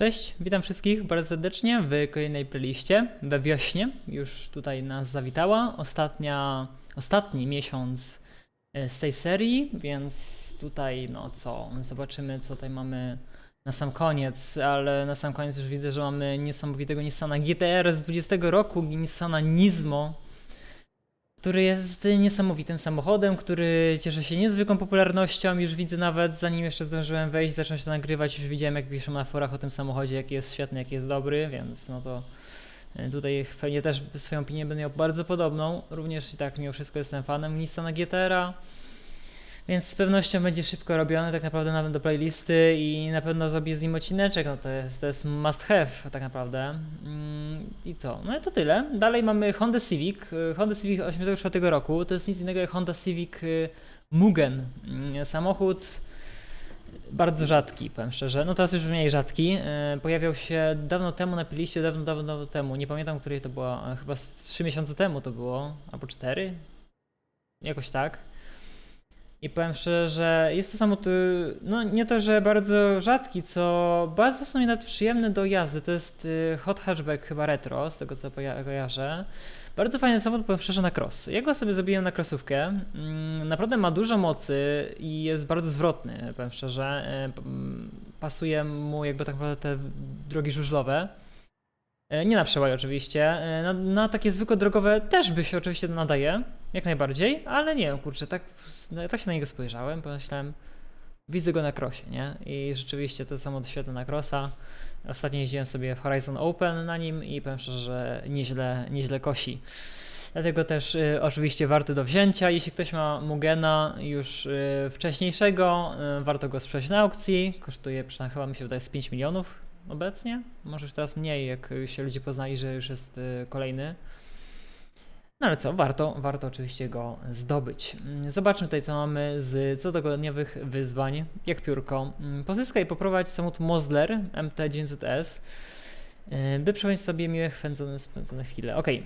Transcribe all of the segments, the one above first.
Cześć, witam wszystkich bardzo serdecznie w kolejnej playliście we wiośnie. Już tutaj nas zawitała. Ostatnia, ostatni miesiąc e, z tej serii, więc tutaj no co, zobaczymy co tutaj mamy na sam koniec, ale na sam koniec już widzę, że mamy niesamowitego Nissana GTR z 20 roku, Nissana Nismo, który jest niesamowitym samochodem, który cieszy się niezwykłą popularnością. Już widzę nawet, zanim jeszcze zdążyłem wejść, zacząć to nagrywać, już widziałem jak piszą na forach o tym samochodzie, jaki jest świetny, jaki jest dobry, więc no to e, tutaj pewnie też swoją opinię będę miał bardzo podobną. Również i tak mimo wszystko jestem fanem Nissana GTR-a. Więc z pewnością będzie szybko robiony tak naprawdę nawet do playlisty i na pewno zrobię z nim odcineczek, no to jest, to jest must have tak naprawdę. Mm, I co? No i to tyle. Dalej mamy Honda Civic, Honda Civic 84 roku, to jest nic innego jak Honda Civic y, Mugen. Mm, Samochód bardzo rzadki, powiem szczerze. No teraz już mniej rzadki. Y, Pojawiał się dawno temu na playliście, dawno, dawno, dawno temu. Nie pamiętam, której to było, chyba z 3 miesiące temu to było, albo 4. Jakoś tak. I powiem szczerze, że jest to samochód, no nie to, że bardzo rzadki, co bardzo w sumie nawet przyjemny do jazdy. To jest y, hot hatchback chyba retro, z tego co kojarzę. Bardzo fajny samochód, powiem szczerze, na cross. Ja go sobie zrobiłem na crossówkę. Mm, Naprawdę ma dużo mocy i jest bardzo zwrotny, powiem szczerze. Mm, Pasuje mu jakby tak naprawdę te drogi żużlowe. E, Nie na przełaj oczywiście. E, Na, na takie zwykłe drogowe też by się oczywiście nadaje, jak najbardziej, ale nie, kurczę, tak, tak się na niego spojrzałem, pomyślałem, widzę go na krosie, nie? I rzeczywiście to samo świetne na krosa. Ostatnio jeździłem sobie w Horizon Open na nim i powiem szczerze, że nieźle, nieźle kosi. Dlatego też y, oczywiście warty do wzięcia. Jeśli ktoś ma Mugena już y, wcześniejszego, y, warto go sprzedać na aukcji. Kosztuje przynajmniej chyba mi się wydaje z 5 milionów obecnie. Może już teraz mniej, jak się ludzie poznali, że już jest y, kolejny. No ale co, warto, warto oczywiście go zdobyć. Mm, Zobaczmy tutaj, co mamy z cotygodniowych wyzwań, jak piórko. Mm, Pozyskaj i poprowadź samochód Mosler MT900S, y, by przejąć sobie miłe, chęcone, spędzone chwile. Okej,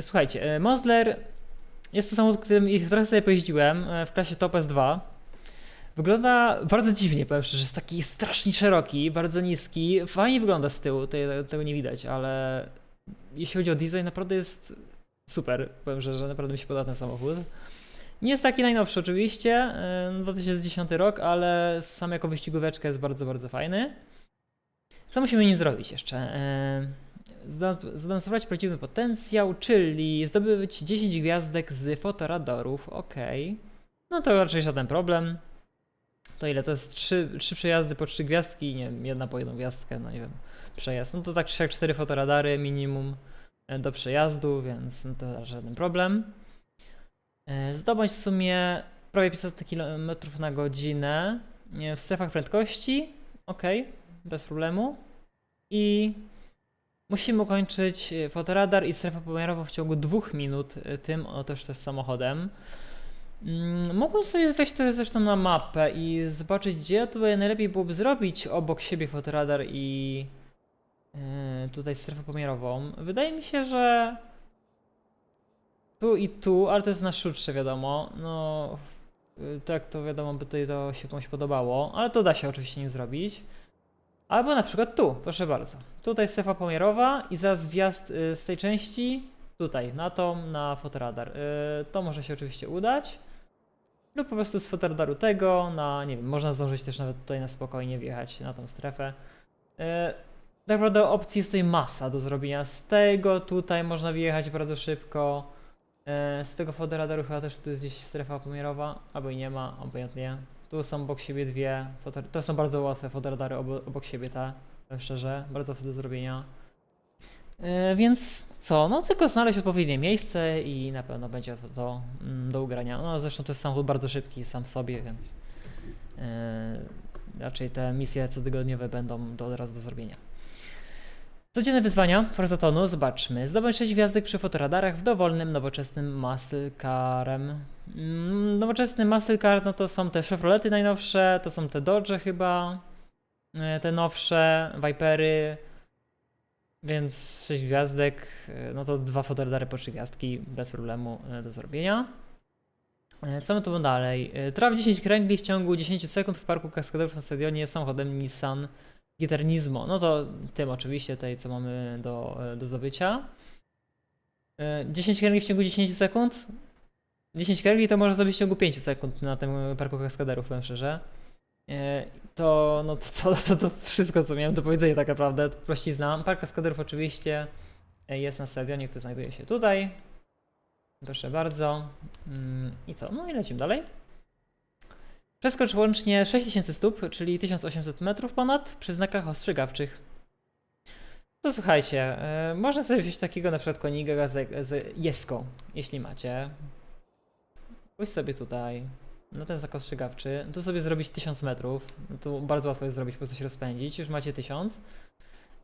słuchajcie, y, Mosler jest to samochód, którym ich trochę sobie pojeździłem y, w klasie Top S2. Wygląda bardzo dziwnie, powiem szczerze, jest taki strasznie szeroki, bardzo niski, fajnie wygląda z tyłu, tego nie widać, ale jeśli chodzi o design, naprawdę jest super, powiem szczerze, naprawdę mi się podoba ten samochód. Nie jest taki najnowszy oczywiście, yy, 2010 rok, ale sam jako wyścigóweczka jest bardzo, bardzo fajny. Co musimy nim zrobić jeszcze? Zda- Zademonstrować prawdziwy potencjał, czyli zdobyć 10 gwiazdek z fotoradarów, ok. No to raczej żaden problem. To ile? To jest 3, trzy przejazdy po 3 gwiazdki, nie wiem, jedna po jedną gwiazdkę, no nie wiem, przejazd. No to tak czy jak 4 fotoradary minimum do przejazdu, więc no to żaden problem. E, Zdobądź w sumie prawie 500 km na godzinę nie, w strefach prędkości, ok, bez problemu. I musimy ukończyć e, fotoradar i strefę pomiarową w ciągu dwóch minut e, tym oto też samochodem. Mm, Mógłbym sobie wejść tutaj zresztą na mapę i zobaczyć, gdzie tutaj najlepiej byłoby zrobić obok siebie fotoradar i tutaj strefę pomiarową. Wydaje mi się, że tu i tu, ale to jest na szutsze wiadomo. No, yy, tak to wiadomo, by tutaj to się komuś podobało, ale to da się oczywiście nim zrobić. Albo na przykład tu, proszę bardzo. Tutaj strefa pomiarowa i zaraz wjazd yy, z tej części tutaj, na tą, na fotoradar. To może się oczywiście udać. Lub po prostu z fotoradaru tego, na, nie wiem, można zdążyć też nawet tutaj na spokojnie wjechać na tą strefę. Tak naprawdę opcji jest tutaj masa do zrobienia. Z tego tutaj można wjechać bardzo szybko. Yy, z tego fotoradaru chyba też tu jest gdzieś strefa pomiarowa, albo i nie ma, obojętnie. Tu są obok siebie dwie, to są bardzo łatwe fotoradary obo- obok siebie te, powiem szczerze, bardzo łatwe do zrobienia. E, Więc co, no tylko znaleźć odpowiednie miejsce i na pewno będzie to do, mm, do ugrania. No zresztą to jest samochód bardzo szybki sam w sobie, więc e, raczej te misje cotygodniowe będą do, od razu do zrobienia. Codzienne wyzwania Forzatonu, zobaczmy. Zdobądź 6 gwiazdek przy fotoradarach w dowolnym, nowoczesnym muscle carem. Mm, Nowoczesny muscle car, no to są te Chevrolety najnowsze, to są te Dodge chyba, e, te nowsze, Vipery, więc 6 gwiazdek, e, no to dwa fotoradary po 3 gwiazdki bez problemu e, do zrobienia. Co my tu dalej? E, Traf 10 kręgli w ciągu 10 sekund w parku kaskaderów na stadionie samochodem Nissan Giternizmo, no to tym oczywiście tutaj, co mamy do, e, do zdobycia. E, 10 kerli w ciągu 10 sekund. 10 kerli to można zrobić w ciągu 5 sekund na tym parku kaskaderów, powiem szczerze. E, To, no to, co, to, to wszystko, co miałem do powiedzenia tak naprawdę, prościzna. Park kaskaderów oczywiście e, jest na stadionie, który znajduje się tutaj. Proszę bardzo. Mm, I co? No i lecimy dalej. Przeskocz łącznie 6000 stóp, czyli 1800 metrów ponad, przy znakach ostrzegawczych. To słuchajcie, e, można sobie wziąć takiego na przykład konika z, z jeską, jeśli macie. Pójść sobie tutaj, na ten znak ostrzegawczy, tu sobie zrobić 1000 metrów, no to bardzo łatwo jest zrobić, po prostu się rozpędzić, już macie 1000.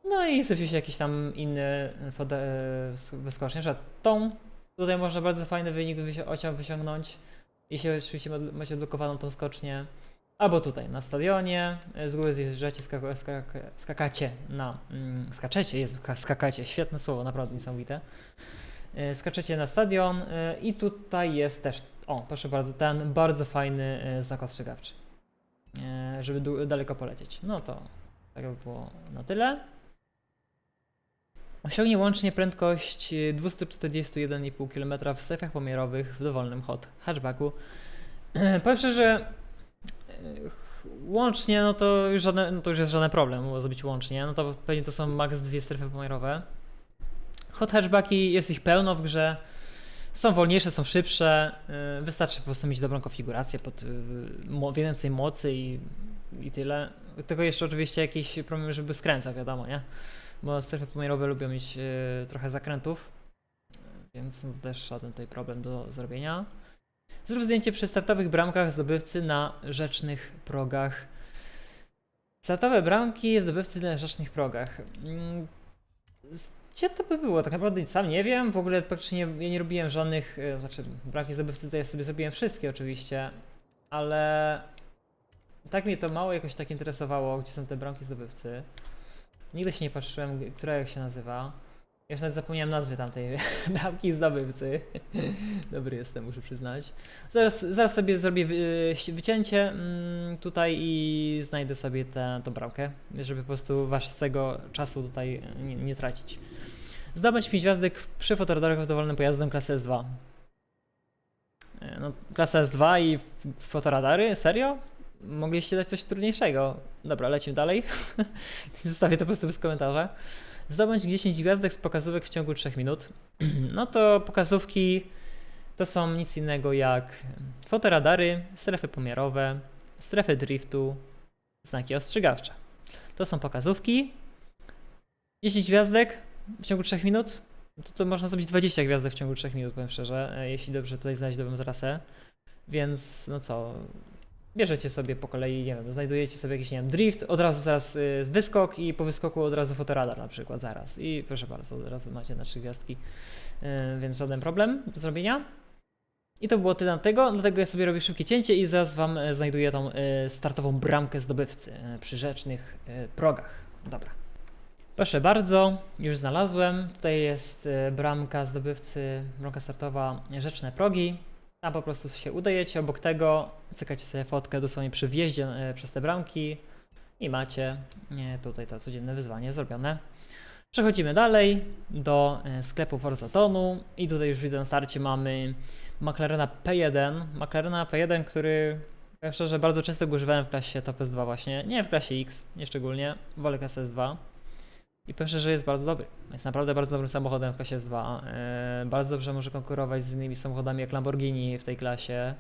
No i sobie wziąć jakiś tam inny e, sk- wyskocznię, na przykład tą. Tutaj można bardzo fajny wynik wysi- ociąg wyciągnąć, jeśli oczywiście ma- macie odblokowaną tą skocznię. Albo tutaj, na stadionie, e, z góry zjeżdżacie, skak- skak- skakacie na... Mm, skaczecie, jest skakacie, świetne słowo, naprawdę niesamowite. E, Skaczecie na stadion e, i tutaj jest też, o proszę bardzo, ten bardzo fajny znak ostrzegawczy, żeby daleko polecieć. No to tak by było na tyle. Osiągnie łącznie prędkość e, 241,5 km w strefach pomiarowych w dowolnym hot hatchbacku. Powiem szczerze, ch- łącznie no to już, żadne, no to już jest żaden problem, bo zrobić łącznie, no to pewnie to są max dwie strefy pomiarowe. Hot hatchbacki jest ich pełno w grze. Są wolniejsze, są szybsze. yy, Wystarczy po prostu mieć dobrą konfigurację pod więcej mocy i, i tyle. Tylko jeszcze oczywiście jakiś problem, żeby skręcać, wiadomo, nie? Bo strefy pomiarowe lubią mieć yy, trochę zakrętów, więc no też żaden tutaj problem do zrobienia. Zrób zdjęcie przy startowych bramkach zdobywcy na rzecznych progach. Startowe bramki zdobywcy na rzecznych progach. Mm, gdzie to by było? Tak naprawdę sam nie wiem. W ogóle praktycznie ja nie robiłem żadnych, e, znaczy bramki zdobywcy to ja sobie zrobiłem wszystkie oczywiście, ale tak mnie to mało jakoś tak interesowało, gdzie są te bramki zdobywcy. Nigdy się nie patrzyłem, która jak się nazywa. Ja już nawet zapomniałem nazwy tamtej bramki zdobywcy. Dobry jestem, muszę przyznać. Zaraz, zaraz sobie zrobię wy, wycięcie mm, tutaj i znajdę sobie tę tą bramkę, żeby po prostu waszego czasu tutaj nie, nie tracić. Zdobądź 5 gwiazdek przy fotoradarach dowolnym pojazdem klasy S2. E, No, klasa S2 i fotoradary? Serio? Mogliście dać coś trudniejszego. Dobra, lecimy dalej. Zostawię to po prostu bez komentarza. Zdobądź 10 gwiazdek z pokazówek w ciągu 3 minut. No to pokazówki to są nic innego jak fotoradary, strefy pomiarowe, strefy driftu, znaki ostrzegawcze. To są pokazówki. 10 gwiazdek w ciągu 3 minut. To, to można zrobić 20 gwiazdek w ciągu 3 minut, powiem szczerze, e, jeśli dobrze tutaj dobrą trasę. Więc no co, bierzecie sobie po kolei, nie wiem, znajdujecie sobie jakiś, nie wiem, drift, od razu zaraz y, wyskok i po wyskoku od razu fotoradar na przykład, zaraz. I proszę bardzo, od razu macie na 3 gwiazdki, y, więc żaden problem do zrobienia. I to było tyle na tego, dlatego ja sobie robię szybkie cięcie i zaraz wam e, znajduję tą startową bramkę zdobywcy przy rzecznych progach. Dobra. Proszę bardzo, już znalazłem. Tutaj jest bramka zdobywcy, bramka startowa Rzeczne Progi. Tam po prostu się udajecie obok tego, cykacie sobie fotkę dosłownie przy wjeździe e, przez te bramki i macie e, tutaj to codzienne wyzwanie zrobione. Przechodzimy dalej do e, sklepu Forzatonu i tutaj już widzę na starcie mamy McLarena P1. McLarena P1, który powiem szczerze bardzo często go używałem w klasie Top S2 właśnie, nie w klasie X, nie szczególnie, wolę klasę S2. I powiem szczerze, że jest bardzo dobry. Jest naprawdę bardzo dobrym samochodem w klasie S2. E, bardzo dobrze może konkurować z innymi samochodami jak Lamborghini w tej klasie,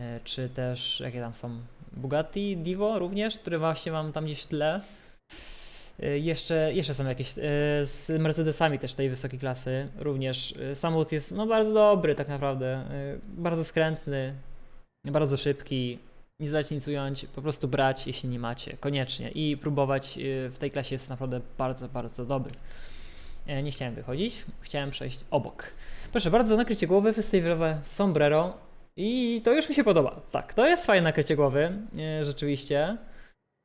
e, czy też jakie tam są Bugatti Divo również, które właśnie mam tam gdzieś w tle. E, Jeszcze, jeszcze są jakieś e, z Mercedesami też tej wysokiej klasy również. E, Samochód jest no, bardzo dobry tak naprawdę, e, bardzo skrętny, bardzo szybki. Nie zdać nic ująć, po prostu brać, jeśli nie macie, koniecznie. I próbować e, w tej klasie jest naprawdę bardzo, bardzo dobry. E, Nie chciałem wychodzić, chciałem przejść obok. Proszę bardzo, nakrycie głowy, festiwalowe sombrero. I to już mi się podoba. Tak, to jest fajne nakrycie głowy, e, rzeczywiście.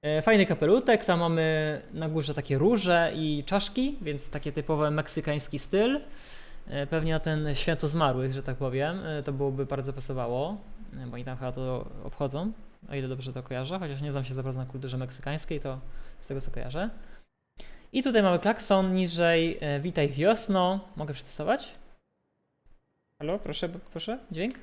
E, Fajny kapelutek, tam mamy na górze takie róże i czaszki, więc taki typowy meksykański styl. Pewnie na ten święto zmarłych, że tak powiem, to byłoby bardzo pasowało, bo oni tam chyba to obchodzą. o ile dobrze to kojarzę, chociaż nie znam się za bardzo na kulturze meksykańskiej, to z tego co kojarzę. I tutaj mamy klakson, niżej e, witaj wiosno. Mogę przetestować? Halo, proszę, proszę, dźwięk?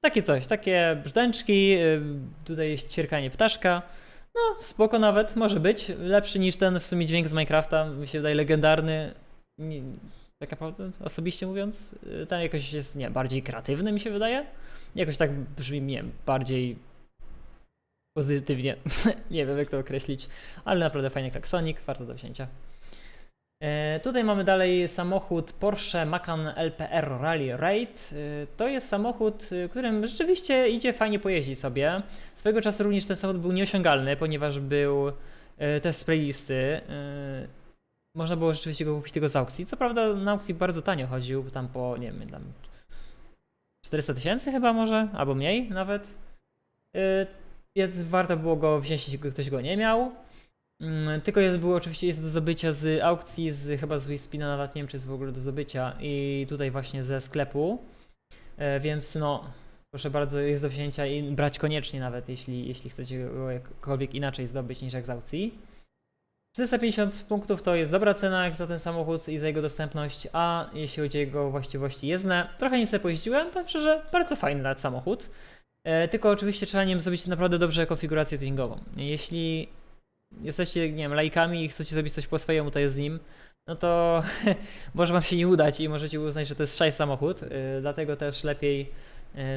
Takie coś, takie brzdęczki, y, tutaj jest ćwierkanie ptaszka. No, spoko nawet, może być. Lepszy niż ten w sumie dźwięk z Minecrafta, mi się wydaje legendarny. Nie, tak naprawdę, osobiście mówiąc, y, ten jakoś jest, nie, bardziej kreatywny mi się wydaje. Jakoś tak brzmi, nie wiem, bardziej pozytywnie. nie wiem jak to określić, ale naprawdę fajny klaksonik, warto do wzięcia. E, Tutaj mamy dalej samochód Porsche Macan LPR Rally Raid. E, To jest samochód, e, którym rzeczywiście idzie fajnie pojeździć sobie. Swego czasu również ten samochód był nieosiągalny, ponieważ był e, też z playlisty. E, Można było rzeczywiście go kupić tylko z aukcji. Co prawda na aukcji bardzo tanio chodził, tam po, nie wiem, tam 400 tysięcy chyba może, albo mniej nawet. E, Więc warto było go wziąć, jeśli ktoś go nie miał. Mm, Tylko jest, było oczywiście jest do zdobycia z aukcji, z chyba z Wispina, nawet nie wiem czy jest w ogóle do zdobycia i tutaj właśnie ze sklepu, e, więc no proszę bardzo jest do wzięcia i brać koniecznie nawet jeśli, jeśli chcecie go jakkolwiek inaczej zdobyć niż jak z aukcji. 450 punktów to jest dobra cena jak za ten samochód i za jego dostępność, a jeśli chodzi o jego właściwości jezdne, trochę nim sobie pojeździłem, powiem szczerze, bardzo fajny nawet samochód. E, Tylko oczywiście trzeba nim zrobić naprawdę dobrze konfigurację tuningową. Jeśli jesteście, nie wiem, laikami i chcecie zrobić coś po swojemu, to jest z nim, no to może wam się nie udać i możecie uznać, że to jest szaj samochód, yy, dlatego też lepiej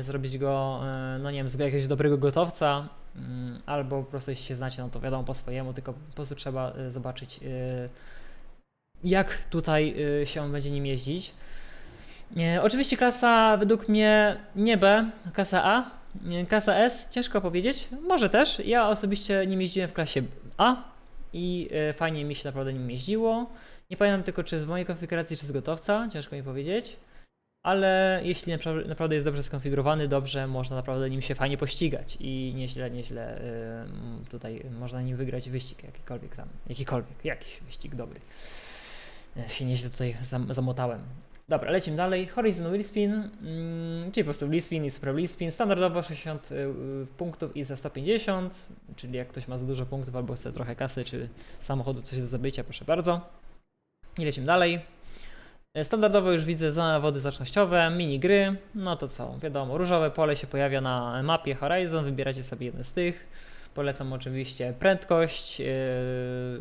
zrobić go, yy, no nie wiem, z jakiegoś dobrego gotowca, yy, albo po prostu jeśli się znacie, no to wiadomo po swojemu, tylko po prostu trzeba yy, zobaczyć, jak tutaj się będzie nim jeździć. Oczywiście klasa według mnie nie B, klasa A. Klasa S, ciężko powiedzieć. Może też. Ja osobiście nim jeździłem w klasie A i e, fajnie mi się naprawdę nim jeździło. Nie pamiętam tylko, czy z mojej konfiguracji, czy z gotowca, ciężko mi powiedzieć. Ale jeśli napra- naprawdę jest dobrze skonfigurowany, dobrze, można naprawdę nim się fajnie pościgać i nieźle, nieźle m, tutaj można nim wygrać wyścig jakikolwiek tam, jakikolwiek, jakiś wyścig dobry. Się nieźle tutaj zam- zamotałem. Dobra, lecimy dalej. Horizon Wheel Spin, mm, czyli po prostu Wheel Spin i Super Wheel Spin. Standardowo 60 y, y, punktów i za 150, czyli jak ktoś ma za dużo punktów albo chce trochę kasy, czy samochodu coś do zabycia, proszę bardzo. I lecimy dalej. E, Standardowo już widzę zawody zręcznościowe, mini gry. No to co, wiadomo, różowe pole się pojawia na mapie Horizon, wybieracie sobie jedne z tych. Polecam oczywiście prędkość, yy,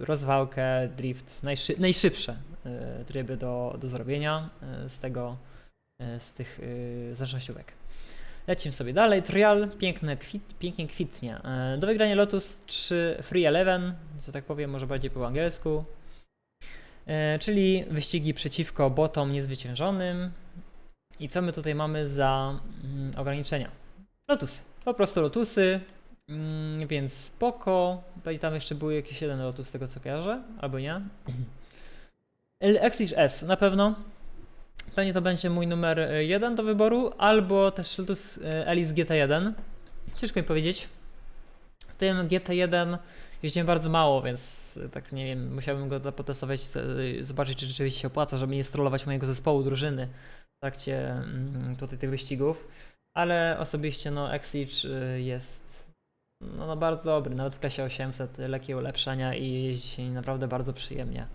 rozwałkę, drift, najszy najszybsze yy, tryby do, do zrobienia yy, z tego, yy, z tych yy, zręcznościówek. Lecimy sobie dalej. Trial, piękne kwit, pięknie kwitnie. Do wygrania Lotus 3 Free Eleven, co tak powiem, może bardziej po angielsku. Yy, czyli wyścigi przeciwko botom niezwyciężonym. I co my tutaj mamy za mm, ograniczenia? Lotusy. Po prostu lotusy, Mm, więc spoko. I tam jeszcze był jakiś jeden lotus z tego co kojarzę, albo nie. Exige S na pewno. Pewnie to będzie mój numer y, jeden do wyboru, albo też Lotus y, Elise GT1. Ciężko mi powiedzieć. Tym GT1 jeździłem bardzo mało, więc y, tak nie wiem, musiałbym go potestować, y, zobaczyć czy rzeczywiście się opłaca, żeby nie strollować mojego zespołu drużyny w trakcie mm, tutaj tych wyścigów. Ale osobiście no Exige y, jest no, no bardzo dobry, nawet w klasie 800 lekkie ulepszenia i jeździ się naprawdę bardzo przyjemnie.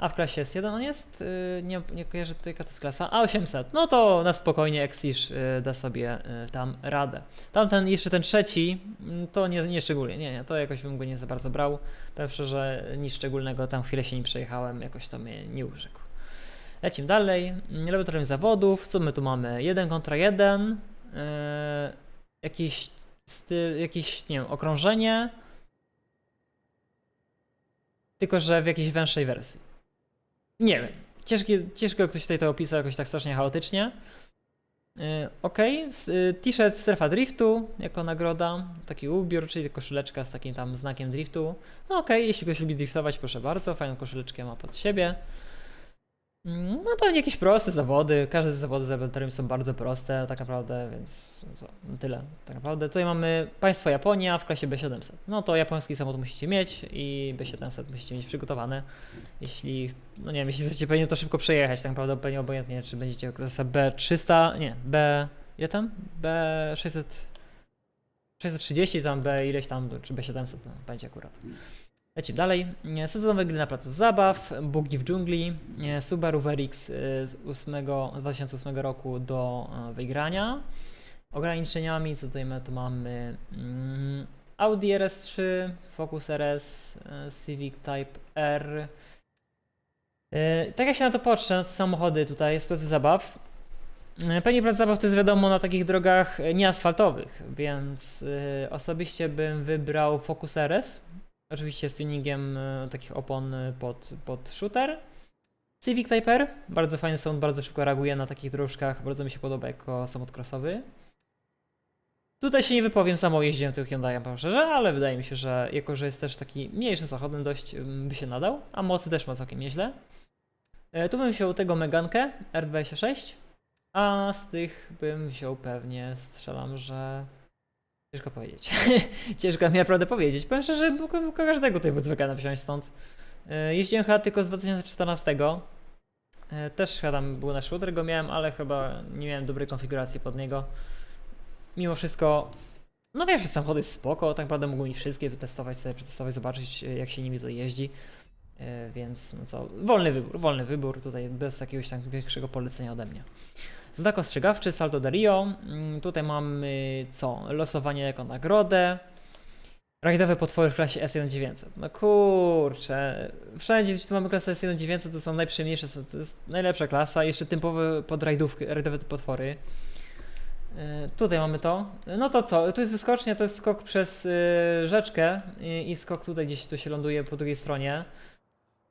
A w klasie S1 on jest, y, nie, nie kojarzę tutaj jaka to jest klasa, A800, no to na spokojnie Exige y, da sobie y, tam radę. Tamten, jeszcze ten trzeci, mm, to nie, nie szczególnie, nie, nie, to jakoś bym go nie za bardzo brał. Powiem szczerze, nic szczególnego, tam chwilę się nim przejechałem, jakoś to mnie nie urzekł. Lecimy dalej, laboratorium zawodów, co my tu mamy? 1 kontra 1, yy, jakiś styl, jakieś, nie wiem, okrążenie, tylko że w jakiejś węższej wersji. Nie wiem, ciężkie, ciężko ktoś tutaj to opisał jakoś tak strasznie chaotycznie. Yy, ok, t-shirt strefa driftu jako nagroda, taki ubiór, czyli koszuleczka z takim tam znakiem driftu. No ok, jeśli ktoś lubi driftować, proszę bardzo, fajną koszuleczkę ma pod siebie. Mm, No pewnie jakieś proste zawody. Każde z zawody z laboratorium są bardzo proste, tak naprawdę, więc co, no tyle. Tak naprawdę tutaj mamy państwo Japonia w klasie B700. No to japoński samochód musicie mieć i B700 musicie mieć przygotowane. Jeśli, no nie wiem, jeśli chcecie pewnie to szybko przejechać, tak naprawdę pewnie obojętnie, czy będziecie klasa B300, nie, B, ile tam? B600, 630 tam, B ileś tam, czy B700, no, będzie akurat. Lecimy dalej. Sezonowe gry na placu zabaw, Bugi w dżungli, Subaru WRX y, z 8, 2008 roku do e, wygrania. Ograniczeniami, co tutaj tu mamy? Mm, Audi RS3, Focus RS, e, Civic Type R. Tak jak się na to patrzę, samochody tutaj z placu zabaw, Pewnie plac zabaw to jest wiadomo na takich drogach nieasfaltowych, więc osobiście bym wybrał Focus RS. Oczywiście z tuningiem e, takich opon e, pod, pod shooter. Civic Type R, bardzo fajny sound, bardzo szybko reaguje na takich dróżkach, bardzo mi się podoba jako samochód crossowy. Tutaj się nie wypowiem, samo jeździłem tym Hyundaiem, powiem szczerze, ale wydaje mi się, że jako, że jest też taki mniejszym samochodem, dość ym, by się nadał, a mocy też ma całkiem nieźle. E, Tu bym wziął tego Megankę R26, a z tych bym wziął pewnie, strzelam, że... Ciężko powiedzieć. Ciężko mi naprawdę powiedzieć. Powiem szczerze, że każdego tutaj Volkswagena wziąć stąd. E, Jeździłem chyba tylko z 2014. E, Też chyba tam był na shooter go miałem, ale chyba nie miałem dobrej konfiguracji pod niego. Mimo wszystko, no wiesz, samochody jest spoko, tak naprawdę mógłbym ich wszystkie wytestować sobie, przetestować, zobaczyć e, jak się nimi tutaj jeździ. Więc no co, wolny wybór, wolny wybór tutaj bez jakiegoś tam większego polecenia ode mnie. Znak ostrzegawczy Salto de Rio. Mm, Tutaj mamy co? Losowanie jako nagrodę. Rajdowe potwory w klasie S1900. No kurczę. Wszędzie gdzie tu mamy klasę S1900 to są najprzyjemniejsze, to jest najlepsza klasa. Jeszcze typowe pod rajdówki, rajdowe potwory. Yy, Tutaj mamy to. No to co? Tu jest wyskocznia, to jest skok przez yy, rzeczkę i, skok tutaj gdzieś tu się ląduje po drugiej stronie.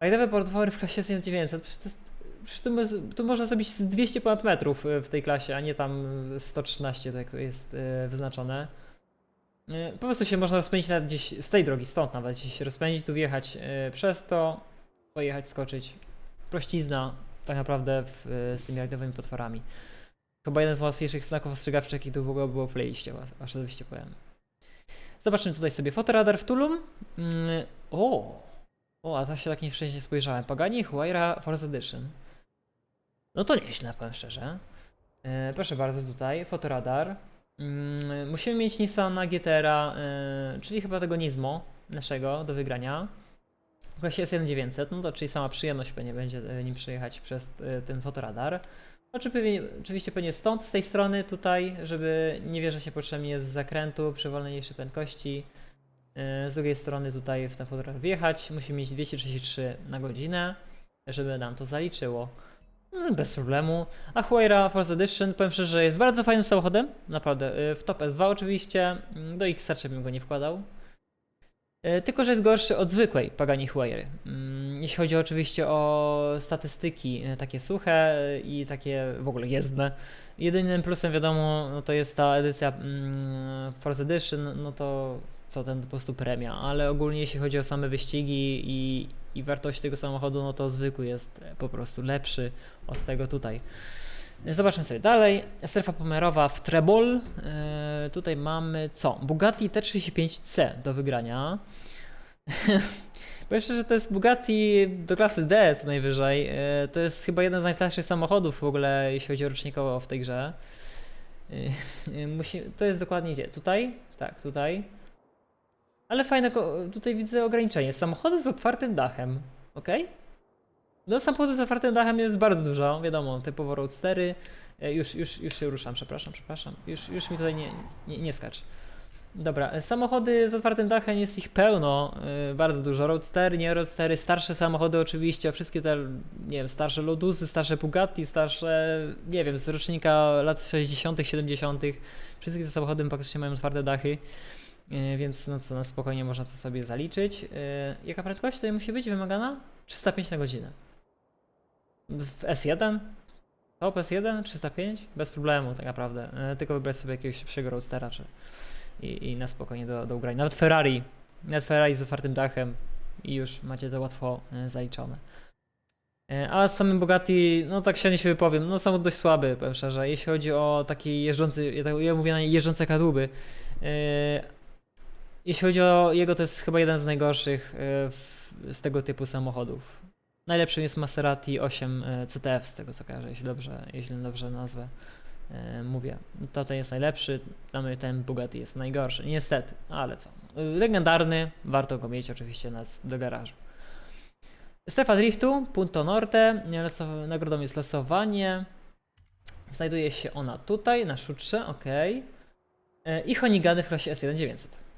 Rajdowe potwory w klasie S1900. Przecież to jest Przecież tu, tu można zrobić z 200 ponad metrów y, w tej klasie, a nie tam 113, tak to jest y, wyznaczone. Y, Po prostu się można rozpędzić nawet gdzieś z tej drogi, stąd nawet gdzieś się rozpędzić, tu wjechać przez to, pojechać, skoczyć. Prościzna tak naprawdę w, z tymi rajdowymi potworami. Chyba jeden z łatwiejszych znaków ostrzegawczych, jaki tu w ogóle było w playliście, aż oczywiście powiem. Zobaczmy tutaj sobie fotoradar w Tulum. Mm, o! O, a to się tak nie wcześniej spojrzałem. Pagani Huayra Force Edition. No to nieźle, powiem szczerze. E, proszę bardzo, tutaj fotoradar. Mm, musimy mieć Nissana GTR-a, e, czyli chyba tego Nismo naszego do wygrania. W klasie S1900, no to czyli sama przyjemność pewnie będzie e, nim przejechać przez e, ten fotoradar. Oczywiście, pewnie stąd, z tej strony tutaj, żeby nie wierzę się potrzebnie z zakrętu przy wolniejszej prędkości. E, Z drugiej strony tutaj w ten fotoradar wjechać, musimy mieć 233 na godzinę, żeby nam to zaliczyło. No, bez problemu. A Huayra Force Edition, powiem szczerze, że jest bardzo fajnym samochodem. Naprawdę. y, W top S2 oczywiście. mm, Do X raczej bym go nie wkładał. Y, Tylko, że jest gorszy od zwykłej Pagani Huayry. Mm, Jeśli chodzi oczywiście o statystyki y, takie suche i takie w ogóle jezdne. Jedynym plusem wiadomo, no to jest ta edycja mm, Force Edition, no to co ten po prostu premia, ale ogólnie jeśli chodzi o same wyścigi i, i wartość tego samochodu, no to zwykły jest po prostu lepszy od tego tutaj. Zobaczmy sobie dalej. Strefa pomiarowa w Trebol. Yy, tutaj mamy co? Bugatti T35C do wygrania. Powiem szczerze, że to jest Bugatti do klasy D co najwyżej. Yy, to jest chyba jeden z najstarszych samochodów w ogóle, jeśli chodzi o rocznikowo w tej grze. Yy, yy, musi, to jest dokładnie gdzie? Tutaj? Tak, tutaj. Ale fajne, tutaj widzę ograniczenie. Samochody z otwartym dachem. Ok? No samochodów z otwartym dachem jest bardzo dużo, wiadomo, typowo roadstery. E, Już, już, już się ruszam, przepraszam, przepraszam. Już, już mi tutaj nie, nie, nie skacz. Dobra, e, samochody z otwartym dachem jest ich pełno, e, bardzo dużo. Roadstery, nie roadstery, starsze samochody oczywiście, wszystkie te, nie wiem, starsze Lotusy, starsze Bugatti, starsze, nie wiem, z rocznika lat 60., 70., wszystkie te samochody praktycznie mają otwarte dachy. E, Więc no co, na spokojnie można to sobie zaliczyć. E, Jaka prędkość tutaj musi być wymagana? 305 na godzinę. W S1? Top S1? 305? Bez problemu tak naprawdę. E, Tylko wybrać sobie jakiegoś szybszego roadstera czy i, i na spokojnie do, do ugrania. Nawet Ferrari. Nawet Ferrari z otwartym dachem i już macie to łatwo zaliczone. A z samym Bugatti, no tak się nie się wypowiem, no samochód dość słaby, powiem szczerze, jeśli chodzi o taki jeżdżący, ja, tak, ja mówię na jeżdżące kadłuby. Jeśli chodzi o jego, to jest chyba jeden z najgorszych e, z tego typu samochodów. Najlepszym jest Maserati 8 e, CTF, z tego co kojarzę, jeśli dobrze, jeśli dobrze nazwę e, mówię. To ten jest najlepszy, tam ten Bugatti jest najgorszy, niestety, ale co. Legendarny, warto go mieć oczywiście na, do garażu. Strefa driftu, Punto Norte, nagrodą jest losowanie. Znajduje się ona tutaj, na szutrze, ok. I Honigany w klasie S1900.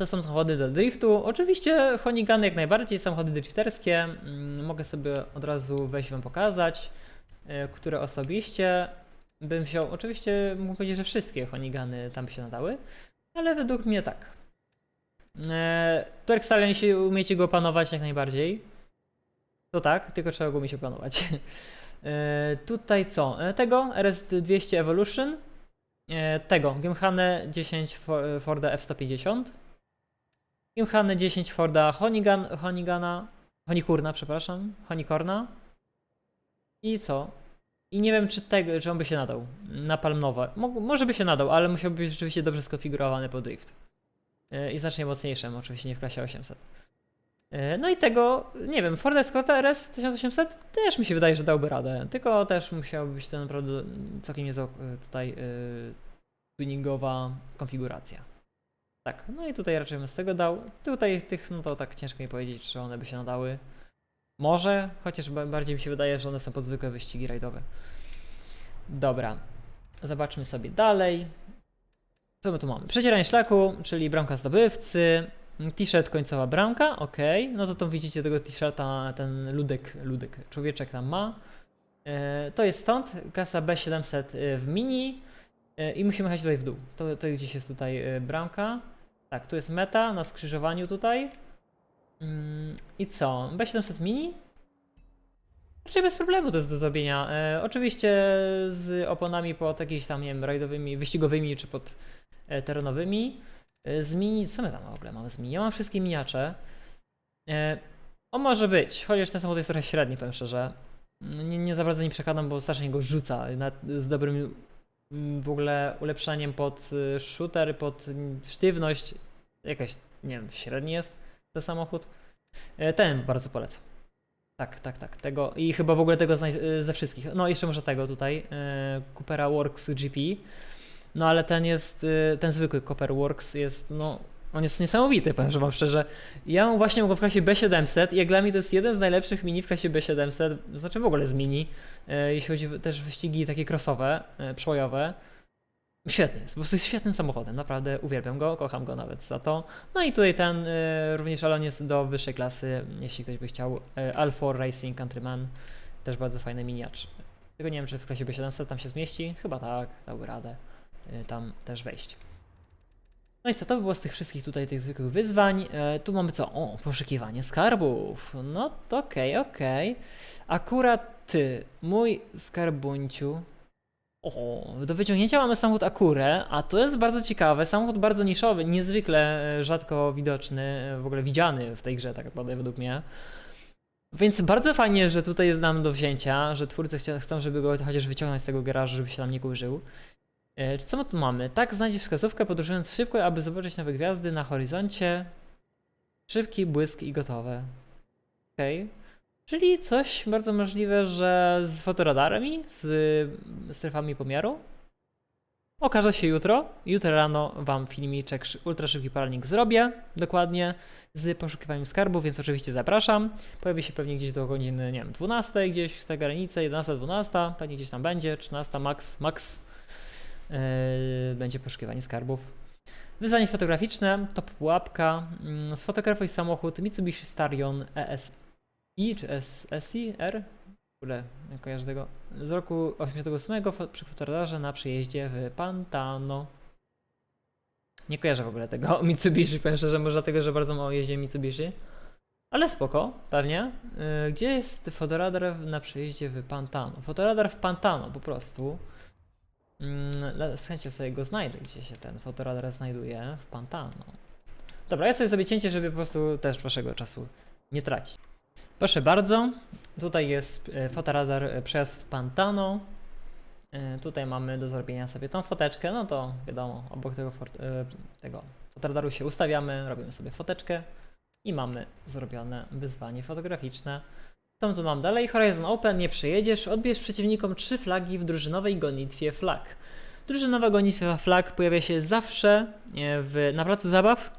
To są samochody do driftu. Oczywiście Honigany jak najbardziej, samochody drifterskie. Mm, Mogę sobie od razu wejść Wam pokazać, e, które osobiście bym wziął. Oczywiście mógł powiedzieć, że wszystkie Honigany tam by się nadały, ale według mnie tak. E, Turek Stallion, jeśli umiecie go opanować jak najbardziej, to tak, tylko trzeba go umieć opanować. E, Tutaj co? Tego RS200 Evolution, tego Gymkhane 10 Fo- Forda F150, Gymkhane 10 Forda Honigan, Honigana, Honikurna, przepraszam, Honikorna i co? I nie wiem, czy, tego, czy on by się nadał na palmowe. Mo może by się nadał, ale musiałby być rzeczywiście dobrze skonfigurowany pod drift. E, I znacznie mocniejszym, oczywiście nie w klasie 800. E, No i tego, nie wiem, Ford Escort RS 1800 też mi się wydaje, że dałby radę. Tylko też musiałaby być to naprawdę całkiem niezła e, tutaj e, tuningowa konfiguracja. Tak, no i tutaj raczej bym z tego dał. Tutaj tych, no to tak ciężko mi powiedzieć, czy one by się nadały. Może, chociaż ba- bardziej mi się wydaje, że one są pod zwykłe wyścigi rajdowe. Dobra, zobaczmy sobie dalej. Co my tu mamy? Przecieranie szlaku, czyli bramka zdobywcy, t-shirt końcowa bramka, ok. No to tam widzicie tego t-shirta, ten ludek, ludek, człowieczek tam ma. E, to jest stąd, klasa B700 e, w mini i musimy jechać tutaj w dół. To, to gdzieś jest tutaj e, bramka. Tak, tu jest meta na skrzyżowaniu tutaj. Mm, I co? B700 mini? Raczej bez problemu to jest do zrobienia. E, oczywiście z oponami pod jakimiś tam, nie wiem, rajdowymi, wyścigowymi czy pod e, terenowymi. E, z mini, co my tam w ogóle mamy z mini? Ja mam wszystkie miniacze. E, on może być, chociaż ten samochód jest trochę średni, powiem szczerze. Nie, nie za bardzo nie przekonam, bo strasznie go rzuca. Z dobrym w ogóle ulepszeniem pod y, shooter, pod mm, sztywność. Jakaś, nie wiem, średni jest ten samochód. E, Ten bardzo polecam. Tak, tak, tak. Tego i chyba w ogóle tego y, ze wszystkich. No jeszcze może tego tutaj. e, Coopera Works GP. No ale ten jest, ten zwykły Copper Works jest, no, on jest niesamowity, powiem że wam szczerze. Ja mam właśnie go w klasie B700 i jak dla mnie to jest jeden z najlepszych mini w klasie B700, znaczy w ogóle z mini, e, jeśli chodzi o też wyścigi takie crossowe, e, przełajowe. Świetny jest, po prostu jest świetnym samochodem, naprawdę uwielbiam go, kocham go nawet za to. No i tutaj ten e, również, ale on jest do wyższej klasy, jeśli ktoś by chciał. Alfor Racing Countryman, też bardzo fajny miniacz. Tylko nie wiem, czy w klasie B700 tam się zmieści, chyba tak, dałby radę tam też wejść. No i co, to by było z tych wszystkich tutaj tych zwykłych wyzwań. E, tu mamy co? O, poszukiwanie skarbów. No to okej, okej. Akurat ty, mój skarbunciu. O, do wyciągnięcia mamy samochód Akurę, a to jest bardzo ciekawe. Samochód bardzo niszowy, niezwykle e, rzadko widoczny, e, w ogóle widziany w tej grze, tak naprawdę według mnie. Więc bardzo fajnie, że tutaj jest nam do wzięcia, że twórcy chcą, żeby go chociaż wyciągnąć z tego garażu, żeby się tam nie kurzył. E, Co my tu mamy? Tak, znajdziesz wskazówkę podróżując szybko, aby zobaczyć nowe gwiazdy na horyzoncie. Szybki błysk i gotowe. Okej. Czyli coś bardzo możliwe, że z fotoradarami, z strefami pomiaru. Okaże się jutro. Jutro rano wam filmiczek ultra szybki poradnik zrobię. Dokładnie z poszukiwaniem skarbu, więc oczywiście zapraszam. Pojawi się pewnie gdzieś do godziny, nie wiem, 12 gdzieś w tej granicy, 11, 12, pewnie gdzieś tam będzie, 13 max, max. Yy, będzie poszukiwanie skarbów. Wyzwanie fotograficzne to pułapka. Mm, Sfotografuj samochód Mitsubishi Starion ESI czy SSI R? W ogóle nie kojarzę tego. Z roku 88 fo- przy fotoradarze na przyjeździe w Pantano. Nie kojarzę w ogóle tego Mitsubishi, powiem szczerze, może dlatego, że bardzo mało jeździłem Mitsubishi. Ale spoko, pewnie. Yy, Gdzie jest fotoradar na przejeździe w Pantano? Fotoradar w Pantano po prostu. Mm, Z chęcią sobie go znajdę, gdzie się ten fotoradar znajduje w Pantano. Dobra, ja sobie zrobię cięcie, żeby po prostu też waszego czasu nie tracić. Proszę bardzo, Tutaj jest e, fotoradar e, przejazd w Pantano. E, Tutaj mamy do zrobienia sobie tą foteczkę, no to wiadomo, obok tego, tego fotoradaru się ustawiamy, robimy sobie foteczkę i mamy zrobione wyzwanie fotograficzne. My tu mam dalej? Horizon Open, nie przejedziesz, odbierz przeciwnikom trzy flagi w drużynowej gonitwie flag. Drużynowa gonitwa flag pojawia się zawsze e, w, na placu zabaw,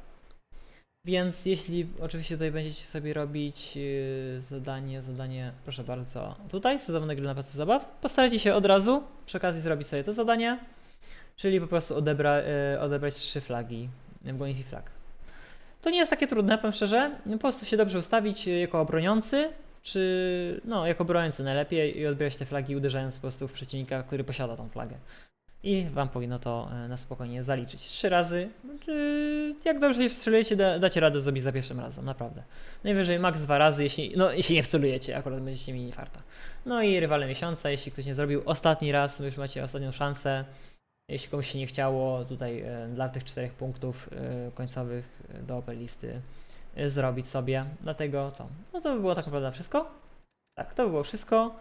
więc jeśli oczywiście tutaj będziecie sobie robić yy, zadanie, zadanie, proszę bardzo, tutaj, sezonowe gry na placu zabaw, postarajcie się od razu przy okazji zrobić sobie to zadanie, czyli po prostu odebra, yy, odebrać trzy flagi w gonitwie flag. To nie jest takie trudne, powiem szczerze, po prostu się dobrze ustawić jako obroniący, czy no, jako broniący najlepiej i odbierać te flagi uderzając po prostu w przeciwnika, który posiada tą flagę. I wam powinno to e, na spokojnie zaliczyć. Trzy razy. Czy jak dobrze się wcelujecie, da, dacie radę zrobić za pierwszym razem, naprawdę. Najwyżej max dwa razy, jeśli, no, jeśli nie wcelujecie, akurat będziecie mieli farta. No i rywale miesiąca, jeśli ktoś nie zrobił ostatni raz, już macie ostatnią szansę. Jeśli komuś się nie chciało tutaj e, dla tych czterech punktów e, końcowych do open listy e, zrobić sobie. Dlatego co? No to by było tak naprawdę wszystko. Tak, to by było wszystko.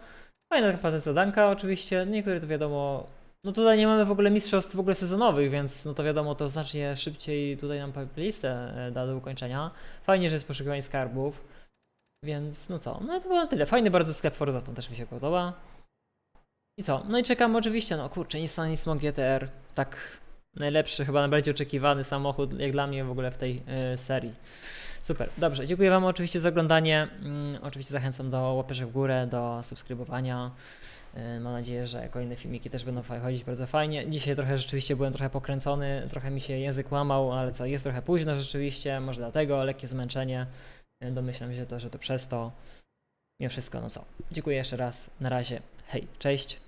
Fajna tak naprawdę zadanka oczywiście. Niektóre to wiadomo. No tutaj nie mamy w ogóle mistrzostw w ogóle sezonowych, więc no to wiadomo, to znacznie szybciej tutaj nam playlistę e, da do ukończenia. Fajnie, że jest poszukiwanie skarbów. Więc no co, no to było na tyle. Fajny bardzo sklep Forza, tam też mi się podoba. I co? No i czekam oczywiście, no kurczę, Nissan Nismo GTR, tak najlepszy, chyba najbardziej oczekiwany samochód, jak dla mnie w ogóle w tej y, serii. Super, dobrze, dziękuję Wam oczywiście za oglądanie. Mm, oczywiście zachęcam do łapeczek w górę, do subskrybowania. Y, Mam nadzieję, że kolejne filmiki też będą chodzić bardzo fajnie. Dzisiaj trochę rzeczywiście byłem trochę pokręcony, trochę mi się język łamał, ale co, jest trochę późno rzeczywiście, może dlatego, lekkie zmęczenie. Y, Domyślam się to, że to przez to. Mimo wszystko, no co. Dziękuję jeszcze raz, na razie, hej, cześć.